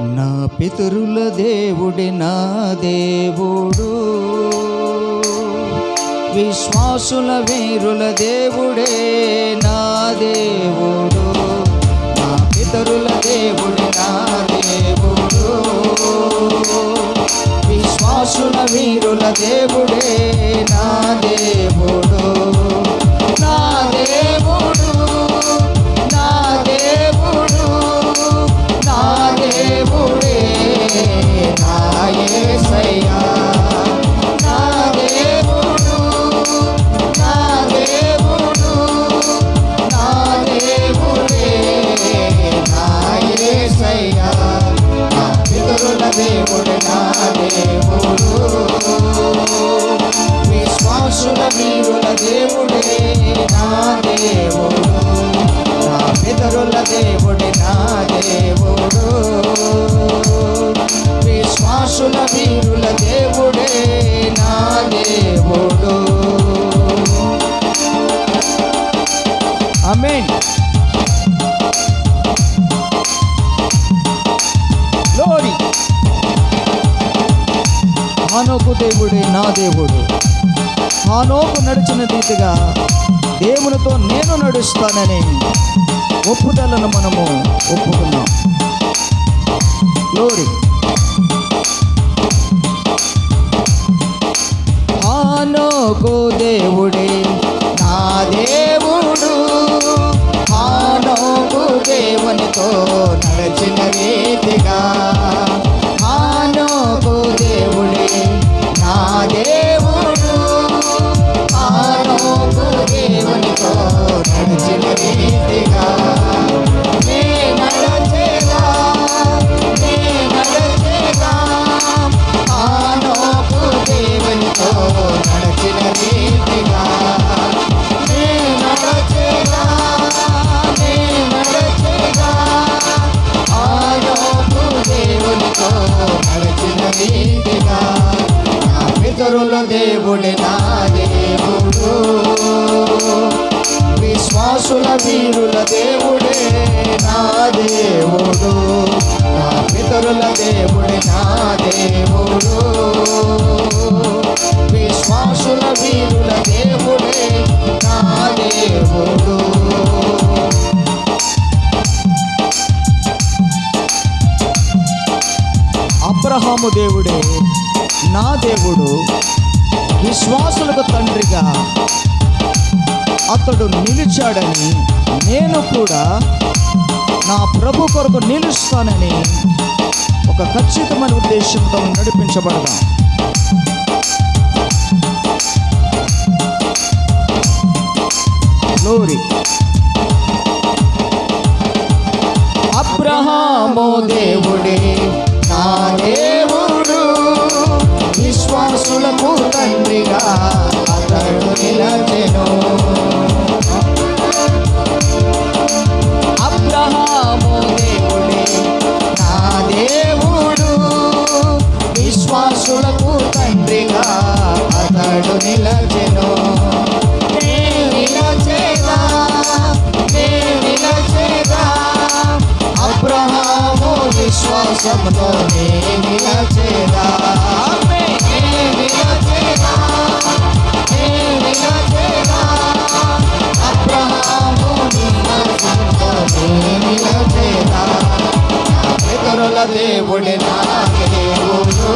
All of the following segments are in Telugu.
నా పితరుల దేవుడి నా దేవుడు. విశ్వాసుల వీరుల దేవుడే నా దేవుడు. నా పితరుల దేవుడి నా దేవుడు. విశ్వాసుల వీరుల దేవుడు దేవుడే నా దేవుడు. నా పితరుల దేవుడే నా దేవుడు. విశ్వాసుల వీరుల దేవుడే నా దేవుడు. ఆమేన్. గ్లోరీ హానోకు దేవుడే నా దేవుడు. హానోకు నడిచిన రీతిగా దేవునితో నేను నడుస్తానని ఒప్పుదలను మనము ఒప్పుకున్నాం. లోరీ దేవుడే నా దేవుడు విశ్వాసుల వీరుల దేవుడే నా దేవుడు నా పితరుల దేవుడే నా దేవుడు విశ్వాసుల వీరుల దేవుడే నా దేవుడు అబ్రహాము దేవుడే నా దేవుడు విశ్వాసులకు తండ్రిగా అతడు నిలిచాడని నేను కూడా నా ప్రభు కొరకు నిలుస్తానని ఒక ఖచ్చితమైన ఉద్దేశంతో నడిపించబడదాం. గ్లోరీ అబ్రహాము నిలచేదా నా పితరుల దేవుడి దేవుడు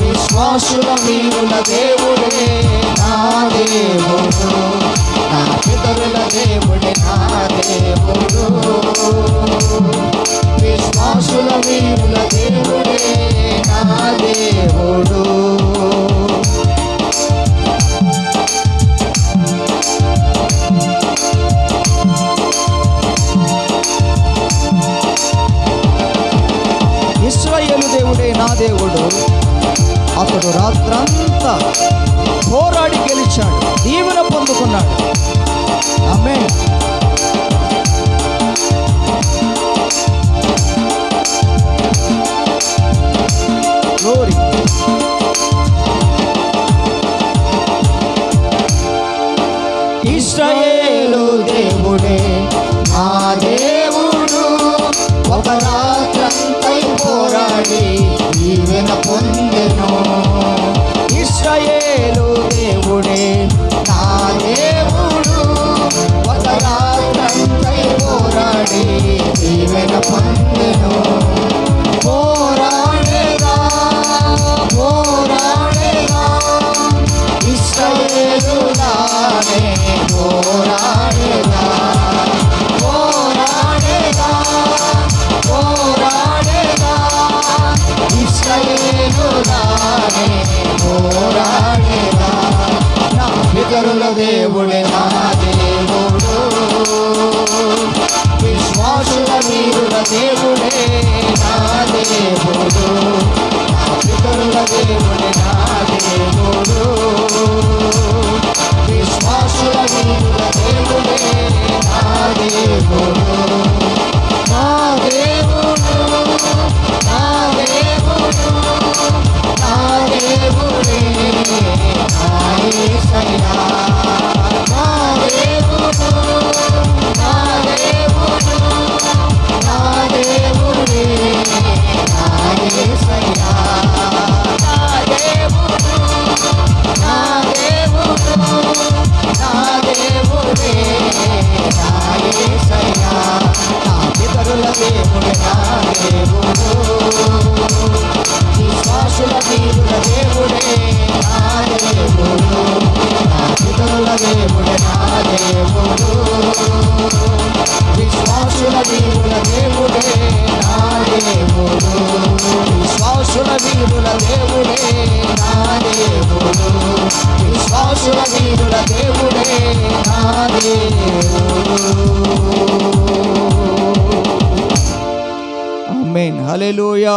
విశ్వాసుల వీరుల దేవుడే నా దేవుడు నా పితరుల దేవుడే నా విశ్వాసుల వీరుల Israel. నా పితరుల దేవుడే నా దేవుడు. విశ్వాసుల వీరుల దేవుడే నా దేవుడు. నా పితరుల దేవుడే నా దేవుడు. విశ్వాసుల వీరుల దేవుడే నా దేవుడు. దేవుడే నా దేవుడు విశ్వాసుల వీరుల దేవుడే నా దేవుడు విశ్వాసుల వీరుల దేవుడే నా దేవుడు విశ్వాసుల వీరుల దేవుడే నా దేవుడు ఆమేన్ హల్లెలూయా